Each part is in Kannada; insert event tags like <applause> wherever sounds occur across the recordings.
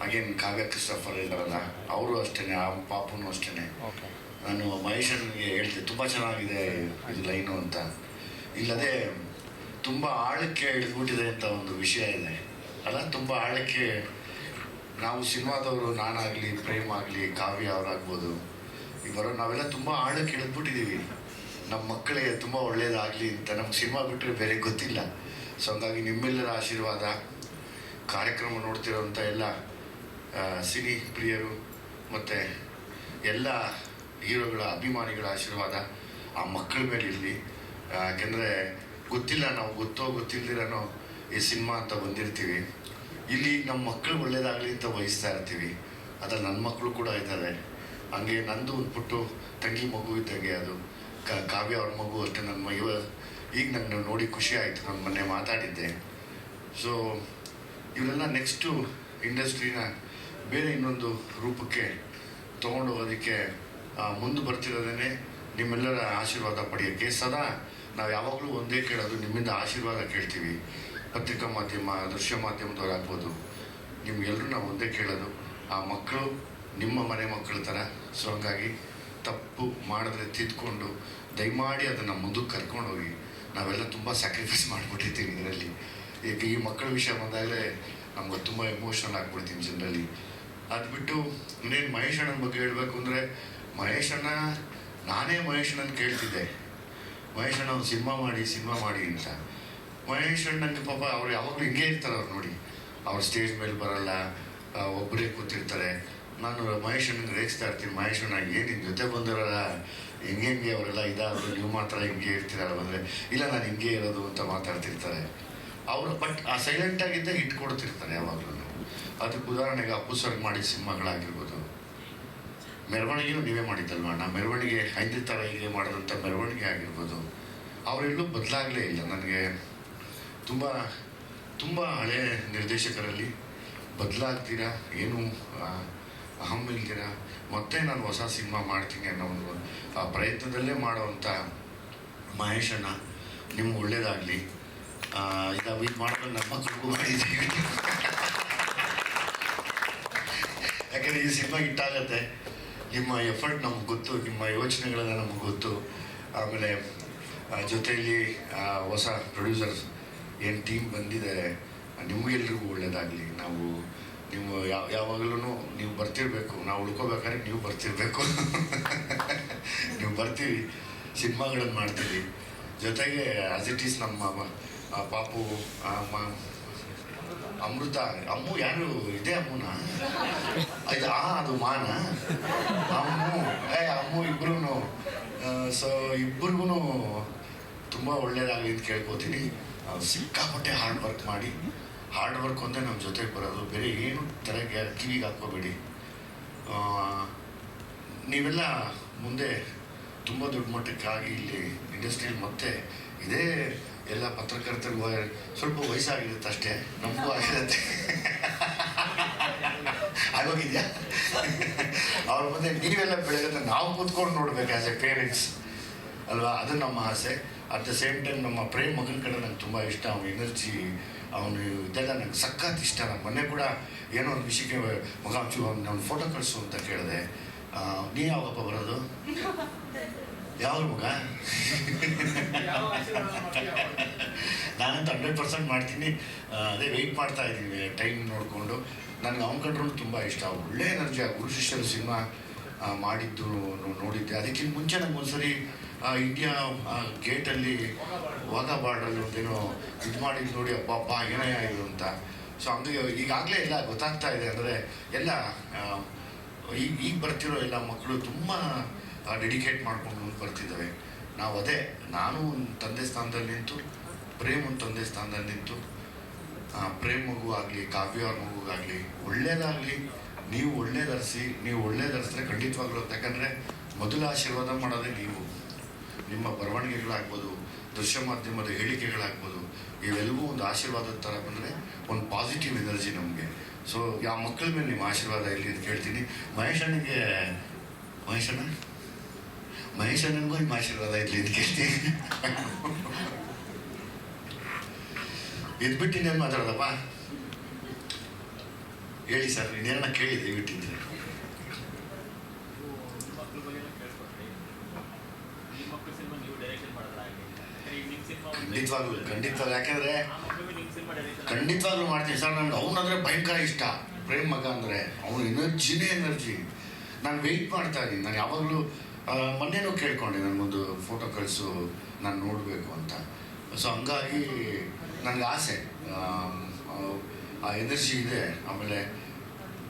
ಹಾಗೇನು ಕಾವ್ಯ ಕ್ರಿಸ್ಟಫರ್ ಇದ್ದಾರಲ್ಲ ಅವರು ಅಷ್ಟೇ ಆ ಪಾಪನು ಅಷ್ಟೇ ಓಕೆ. ನಾನು ಮಹೇಶನಿಗೆ ಹೇಳ್ತೆ ತುಂಬ ಚೆನ್ನಾಗಿದೆ ಇದು ಲೈನು ಅಂತ. ಇಲ್ಲದೆ ತುಂಬ ಆಳಕ್ಕೆ ಹಿಡಿದ್ಬಿಟ್ಟಿದೆ ಅಂತ ಒಂದು ವಿಷಯ ಇದೆ. ಅಲ್ಲ ತುಂಬ ಆಳಕ್ಕೆ ನಾವು ಸಿನಿಮಾದವರು ನಾನಾಗಲಿ ಪ್ರೇಮ್ ಆಗಲಿ ಕಾವ್ಯ ಅವರಾಗ್ಬೋದು. ಈ ಬರೋ ನಾವೆಲ್ಲ ತುಂಬ ಆಳಕ್ಕೆ ಇಳಿದ್ಬಿಟ್ಟಿದ್ದೀವಿ ನಮ್ಮ ಮಕ್ಕಳಿಗೆ ತುಂಬ ಒಳ್ಳೇದಾಗಲಿ ಅಂತ ನಮ್ಗೆ ಸಿನಿಮಾ ಬಿಟ್ಟರೆ ಬೇರೆ ಗೊತ್ತಿಲ್ಲ. ಸೊ ಹಂಗಾಗಿ ನಿಮ್ಮೆಲ್ಲರ ಆಶೀರ್ವಾದ ಕಾರ್ಯಕ್ರಮ ನೋಡ್ತಿರೋಂಥ ಎಲ್ಲ ಸಿನಿ ಪ್ರಿಯರು, ಮತ್ತು ಎಲ್ಲ ಹೀರೋಗಳ ಅಭಿಮಾನಿಗಳ ಆಶೀರ್ವಾದ ಆ ಮಕ್ಕಳ ಮೇಲೆ ಇರಲಿ. ಯಾಕೆಂದರೆ ಗೊತ್ತಿಲ್ಲ ನಾವು ಗೊತ್ತೋ ಗೊತ್ತಿಲ್ಲದಿರೋ ಈ ಸಿನಿಮಾ ಅಂತ ಬಂದಿರ್ತೀವಿ. ಇಲ್ಲಿ ನಮ್ಮ ಮಕ್ಕಳು ಒಳ್ಳೇದಾಗಲಿ ಅಂತ ಬಯಸ್ತಾ ಇರ್ತೀವಿ. ಅದ್ರಲ್ಲಿ ನನ್ನ ಮಕ್ಕಳು ಕೂಡ ಇದ್ದಾರೆ. ಹಂಗೆ ನಂದು ಒಂದು ಪುಟ್ಟು ತಂಗಿ ಮಗು ಇದ್ದಂಗೆ ಅದು. ಕಾವ್ಯ ಅವ್ರ ಮಗು ಅಷ್ಟೇ ನನ್ನ ಮಗ. ಈಗ ನನ್ನ ನೋಡಿ ಖುಷಿ ಆಯಿತು. ನಾನು ಮೊನ್ನೆ ಮಾತಾಡಿದ್ದೆ. ಸೊ ಇವರೆಲ್ಲ ನೆಕ್ಸ್ಟು ಇಂಡಸ್ಟ್ರಿನ ಬೇರೆ ಇನ್ನೊಂದು ರೂಪಕ್ಕೆ ತಗೊಂಡು ಹೋಗೋದಕ್ಕೆ ಆ, ಮುಂದೆ ಬರ್ತಿರೋದೇ ನಿಮ್ಮೆಲ್ಲರ ಆಶೀರ್ವಾದ ಪಡೆಯೋಕ್ಕೆ ಸದಾ ನಾವು ಯಾವಾಗಲೂ ಒಂದೇ ಕೇಳೋದು ನಿಮ್ಮಿಂದ ಆಶೀರ್ವಾದ ಕೇಳ್ತೀವಿ. ಪತ್ರಿಕಾ ಮಾಧ್ಯಮ ದೃಶ್ಯ ಮಾಧ್ಯಮದವರಾಗ್ಬೋದು ನಿಮ್ಗೆಲ್ಲರೂ ನಾವು ಒಂದೇ ಕೇಳೋದು. ಆ ಮಕ್ಕಳು ನಿಮ್ಮ ಮನೆ ಮಕ್ಕಳ ಥರ ಸೊ ಹಂಗಾಗಿ ತಪ್ಪು ಮಾಡಿದ್ರೆ ತಿದ್ಕೊಂಡು ದಯಮಾಡಿ ಅದನ್ನು ಮುಂದಕ್ಕೆ ಕರ್ಕೊಂಡು ಹೋಗಿ ನಾವೆಲ್ಲ ತುಂಬ ಸ್ಯಾಕ್ರಿಫೈಸ್ ಮಾಡಿಬಿಟ್ಟಿರ್ತೀವಿ ಇದರಲ್ಲಿ. ಈಗ ಈ ಮಕ್ಕಳ ವಿಷಯ ಬಂದಾಗಲೇ ನಮ್ಗೆ ತುಂಬ ಎಮೋಷನಲ್ ಆಗಿಬಿಡ್ತೀನಿ ಜನರಲಿ ಅದು ಬಿಟ್ಟು ಇನ್ನೇನು ಮಹೇಶ್ ಅಣ್ಣನ ಬಗ್ಗೆ ಹೇಳಬೇಕು ಅಂದರೆ ಮಹೇಶ್ ಅಣ್ಣ ನಾನೇ ಮಹೇಶ್ ಅಣ್ಣನ ಕೇಳ್ತಿದ್ದೆ. ಮಹೇಶ್ ಅಣ್ಣ ಒಂದು ಸಿನಿಮಾ ಮಾಡಿ ಸಿನಿಮಾ ಮಾಡಿ ಅಂತ. ಮಹೇಶ್ ಅಣ್ಣನಿಗೆ ಪಾಪ ಅವ್ರು ಯಾವಾಗಲೂ ಹಿಂಗೆ ಇರ್ತಾರೆ ಅವ್ರು ನೋಡಿ. ಅವ್ರು ಸ್ಟೇಜ್ ಮೇಲೆ ಬರಲ್ಲ ಒಬ್ಬರೇ ಕೂತಿರ್ತಾರೆ. ನಾನು ಮಹೇಶ್ ಅಣ್ಣನ ರೇಗಿಸ್ತಾ ಇರ್ತೀನಿ ಮಹೇಶ್ ಅಣ್ಣ ಏನು ನಿಮ್ಮ ಜೊತೆ ಬಂದಿರಲ್ಲ? ಹಿಂಗೆ ಹೆಂಗೆ ಅವರೆಲ್ಲ ಇದಾದರು, ನೀವು ಮಾತ್ರ ಹಿಂಗೆ ಇರ್ತೀರಲ್ಲ ಬಂದರೆ. ಇಲ್ಲ, ನಾನು ಹಿಂಗೆ ಇರೋದು ಅಂತ ಮಾತಾಡ್ತಿರ್ತಾರೆ. ಅವರು ಬಟ್ ಆ ಸೈಲೆಂಟಾಗಿದ್ದ ಇಟ್ಕೊಡ್ತಿರ್ತಾರೆ ಯಾವಾಗಲೂ ಅದಕ್ಕೆ ಉದಾಹರಣೆಗೆ ಅಪ್ಪು ಸರ್ ಮಾಡಿದ ಸಿನಿಮಾಗಳಾಗಿರ್ಬೋದು. ಮೆರವಣಿಗೆಯೂ ನೀವೇ ಮಾಡಿದ್ದಲ್ವ? ನಾ ಮೆರವಣಿಗೆ ಐದು ಥರ ಹೀಗೆ ಮಾಡಿದಂಥ ಮೆರವಣಿಗೆ ಆಗಿರ್ಬೋದು. ಅವರೆಲ್ಲೂ ಬದಲಾಗಲೇ ಇಲ್ಲ. ನನಗೆ ತುಂಬ ತುಂಬ ಹಳೆ ನಿರ್ದೇಶಕರಲ್ಲಿ ಬದಲಾಗ್ತೀರಾ? ಏನು ಅಹಂ ಇಲ್ದಿರಾ? ಮತ್ತೆ ನಾನು ಹೊಸ ಸಿನಿಮಾ ಮಾಡ್ತೀನಿ ಅನ್ನೋ ಒಂದು, ಆ, ಪ್ರಯತ್ನದಲ್ಲೇ ಮಾಡುವಂಥ ಮಹೇಶನ ನಿಮ್ಗೆ ಒಳ್ಳೇದಾಗಲಿ. ಇದು ಮಾಡಿದ್ರೆ ನಮ್ಮ ಮಕ್ಕಳಿಗೂ ಮಾಡಿದ್ದೀವಿ. ಯಾಕಂದರೆ ಈ ಸಿನಿಮಾ ಹಿಟ್ಟಾಗತ್ತೆ ನಿಮ್ಮ ಎಫರ್ಟ್ ನಮ್ಗೆ ಗೊತ್ತು, ನಿಮ್ಮ ಯೋಚನೆಗಳೆಲ್ಲ ನಮ್ಗೆ ಗೊತ್ತು. ಆಮೇಲೆ ಜೊತೆಯಲ್ಲಿ ಹೊಸ ಪ್ರೊಡ್ಯೂಸರ್ಸ್ ಏನು ಟೀಮ್ ಬಂದಿದೆ, ನಿಮಗೆಲ್ರಿಗೂ ಒಳ್ಳೆಯದಾಗಲಿ ನಾವು ನೀವು ಯಾವ ಯಾವಾಗಲೂ ನೀವು ಬರ್ತಿರ್ಬೇಕು. ನಾವು ಉಳ್ಕೋಬೇಕಾದ್ರೆ ನೀವು ಬರ್ತಿರ್ಬೇಕು. <laughs> ನೀವು ಬರ್ತೀವಿ. ಸಿನಿಮಾಗಳನ್ನು ಮಾಡ್ತೀವಿ. ಜೊತೆಗೆ ಆಸ್ ಇಟ್ ಈಸ್ ನಮ್ಮ ಪಾಪು, ಆ ಮ- ಅಮೃತ, ಅಮ್ಮು ಯಾರು? ಇದೆ ಅಮ್ಮನ? ಆ, ಅದು ಮಾನ? ಅಮ್ಮು, ಏ, ಅಮ್ಮು ಇಬ್ರು ಸೊ ಇಬ್ರಿಗೂ ತುಂಬ ಒಳ್ಳೇದಾಗಲಿ ಅಂತ ಕೇಳ್ಕೊತೀನಿ. ಸಿಕ್ಕಾಪಟ್ಟೆ ಹಾರ್ಡ್ ವರ್ಕ್ ಮಾಡಿ. ಹಾರ್ಡ್ ವರ್ಕ್ ಅಂದರೆ ನಮ್ಮ ಜೊತೆಗೆ ಬರೋದು. ಬೇರೆ ಏನು ತಲೆಗೆ ಕಿವಿಗೆ ಹಾಕ್ಕೋಬೇಡಿ. ನೀವೆಲ್ಲ ಮುಂದೆ ತುಂಬ ದೊಡ್ಡ ಮಟ್ಟಕ್ಕಾಗಿ ಇಲ್ಲಿ ಇಂಡಸ್ಟ್ರಿಯಲ್ಲಿ ಮತ್ತೆ ಇದೇ ಎಲ್ಲ ಪತ್ರಕರ್ತರಿಗೂ ಸ್ವಲ್ಪ ವಯಸ್ಸಾಗಿರುತ್ತೆ ಅಷ್ಟೇ. ನಮಗೂ ಆಗಿರುತ್ತೆ ಆಗೋಗಿದ್ಯಾ? ಅವ್ರ ಮುಂದೆ ನೀವೆಲ್ಲ ಬೆಳಗ್ಗೆ ನಾವು ಕೂತ್ಕೊಂಡು ನೋಡ್ಬೇಕು ಆ್ಯಸ್ ಎ ಪೇರೆಂಟ್ಸ್ ಅಲ್ವಾ? ಅದು ನಮ್ಮ ಆಸೆ. ಅಟ್ ದ ಸೇಮ್ ಟೈಮ್ ನಮ್ಮ ಪ್ರೇಮ್ ಮಗನ ಕಡೆ ನಂಗೆ ತುಂಬ ಇಷ್ಟ. ಅವನ ಎನರ್ಜಿ, ಅವನು ಇದೆಲ್ಲ ನಂಗೆ ಸಖತ್ ಇಷ್ಟ. ನಾನು ಮೊನ್ನೆ ಕೂಡ ಏನೋ ಒಂದು ವಿಷಯಕ್ಕೆ ಮಗ ಒಂಚೂರು ಅವ್ನು ಫೋಟೋ ಕಳಿಸು ಅಂತ ಕೇಳಿದೆ. ನೀ ಯಾವಾಗಪ್ಪ ಬರೋದು? ಯಾವ ಮಗ ನಾನಂತೂ ಹಂಡ್ರೆಡ್ ಪರ್ಸೆಂಟ್ ಮಾಡ್ತೀನಿ. ಅದೇ ವೆಯ್ಟ್ ಮಾಡ್ತಾ ಇದ್ದೀನಿ ಟೈಮ್ ನೋಡಿಕೊಂಡು. ನನಗೆ ಅವನ ಕಂಡ್ರೂ ತುಂಬ ಇಷ್ಟ. ಒಳ್ಳೆ ಎನರ್ಜಿ ಆ ಗುರು ಶಿಷ್ಯರು ಸಿನಿಮಾ ಮಾಡಿದ್ದು ನೋಡಿದ್ದೆ. ಅದಕ್ಕಿಂತ ಮುಂಚೆ ನಂಗೆ ಒಂದ್ಸರಿ ಇಂಡಿಯಾ ಗೇಟಲ್ಲಿ ವಾಘಾ ಬಾರ್ಡಲ್ಲಿ ಒಂದೇನೋ ಇದು ಮಾಡಿದ್ದು ನೋಡಿ ಅಪ್ಪ ಅಪ್ಪ ಏನಯ್ಯ ಅಂತ. ಸೊ ಹಂಗೆ ಈಗಾಗಲೇ ಎಲ್ಲ ಗೊತ್ತಾಗ್ತಾ ಇದೆ. ಅಂದರೆ ಎಲ್ಲ ಈಗ ಈಗ ಬರ್ತಿರೋ ಎಲ್ಲ ಮಕ್ಕಳು ತುಂಬ ಡೆಡಿಕೇಟ್ ಮಾಡ್ಕೊಂಡು ಮುಂದೆ ಬರ್ತಿದ್ದಾವೆ. ನಾವು ಅದೇ, ನಾನು ಒಂದು ತಂದೆ ಸ್ಥಾನದಲ್ಲಿ ನಿಂತು, ಪ್ರೇಮ್ ಒಂದು ತಂದೆ ಸ್ಥಾನದಲ್ಲಿ ನಿಂತು ಪ್ರೇಮ್ ಮಗು ಆಗಲಿ, ಕಾವ್ಯ ಮಗುಗಾಗಲಿ ಒಳ್ಳೇದಾಗಲಿ, ನೀವು ಒಳ್ಳೇದರ್ಸಿ ನೀವು ಒಳ್ಳೇದರ್ಸಿದ್ರೆ ಖಂಡಿತವಾಗ್ಲೂ, ಯಾಕಂದರೆ ಮೊದಲ ಆಶೀರ್ವಾದ ಮಾಡೋದೇ ನೀವು. ನಿಮ್ಮ ಬರವಣಿಗೆಗಳಾಗ್ಬೋದು, ದೃಶ್ಯ ಮಾಧ್ಯಮದ ಹೇಳಿಕೆಗಳಾಗ್ಬೋದು, ಇವೆಲ್ಲವೂ ಒಂದು ಆಶೀರ್ವಾದದ ಥರ ಬಂದರೆ ಒಂದು ಪಾಸಿಟಿವ್ ಎನರ್ಜಿ ನಮಗೆ. ಸೊ ಯಾವ ಮಕ್ಕಳ ಮೇಲೆ ನಿಮ್ಮ ಆಶೀರ್ವಾದ ಇಲ್ಲಿ ಅಂತ ಕೇಳ್ತೀನಿ. ಮಹೇಶ್ ಅಣ್ಣನಿಗೆ ಮಹೇಶ್ ಅಣ್ಣ ಮಹೇಶ್ ಅಣ್ಣನಿಗೂ ನಿಮ್ಮ ಆಶೀರ್ವಾದ ಇರಲಿ ಅಂತ ಕೇಳ್ತೀನಿ ಇದ್ಬಿಟ್ಟು ಇನ್ನೇನು ಮಾತಾಡೋದಪ್ಪ? ಹೇಳಿ ಸರ್ ಇನ್ನೇನ ಕೇಳಿದೆ ಸಿನಿಮಾ ಖಂಡಿತವಾಗ್ಲು ಖಂಡಿತವಾಗ್ಲು. ಯಾಕಂದ್ರೆ ಖಂಡಿತವಾಗ್ಲೂ ಮಾಡ್ತೀನಿ ಸರ್. ನನ್ಗೆ ಅವನಂದ್ರೆ ಭಯಂಕರ ಇಷ್ಟ. ಪ್ರೇಮ್ ಮಗ ಅಂದರೆ ಅವನು ಎನರ್ಜಿನೇ ಎನರ್ಜಿ ನಾನು ವೆಯ್ಟ್ ಮಾಡ್ತಾ ಇದ್ದೀನಿ. ನಾನು ಯಾವಾಗಲೂ ಮೊನ್ನೆನೂ ಕೇಳಿಕೊಂಡೆ, ನನಗೊಂದು ಫೋಟೋ ಕಳಿಸು, ನಾನು ನೋಡಬೇಕು ಅಂತ ಸೊ ಹಂಗಾಗಿ ನನಗೆ ಆಸೆ, ಆ ಎನರ್ಜಿ ಇದೆ ಆಮೇಲೆ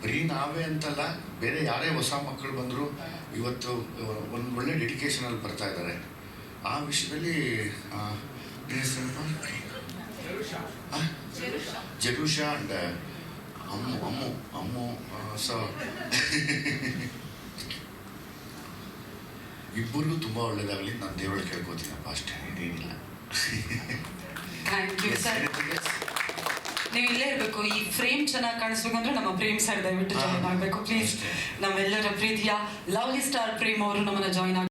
ಬರೀ ನಾವೇ ಅಂತಲ್ಲ, ಬೇರೆ ಯಾರೇ ಹೊಸ ಮಕ್ಕಳು ಬಂದರೂ ಇವತ್ತು ಒಂದು ಒಳ್ಳೆ ಡೆಡಿಕೇಶನಲ್ಲಿ ಬರ್ತಾ ಇದ್ದಾರೆ ಆ ವಿಷಯದಲ್ಲಿ? Jerusha and, Ammu Ammu Ammu so <laughs> ಇಬ್ಬರಿಗೂ ತುಂಬ ಒಳ್ಳೇದಾಗಲಿ. ನಾನು ದೇವಳು ಕೇಳ್ಕೊತೀನಪ್ಪ ಅಷ್ಟೇ. ಇದೇನಿಲ್ಲ. ಥ್ಯಾಂಕ್ ಯು ಸರ್ ನೀವು ಇಲ್ಲೇ ಇರಬೇಕು. ಈ ಫ್ರೇಮ್ ಚೆನ್ನಾಗಿ ಕಾಣಿಸ್ಬೇಕು ಅಂದ್ರೆ ನಮ್ಮ ಪ್ರೇಮ್ ಸರ್ ದಯವಿಟ್ಟು ಜಾಯ್ನ್ ಆಗಬೇಕು ಪ್ಲೀಸ್. ನಮ್ಮೆಲ್ಲರ ಪ್ರೀತಿಯ ಲವ್ಲಿ ಸ್ಟಾರ್ ಪ್ರೇಮ್ ಅವರು ನಮ್ಮನ್ನ ಜಾಯ್ನ್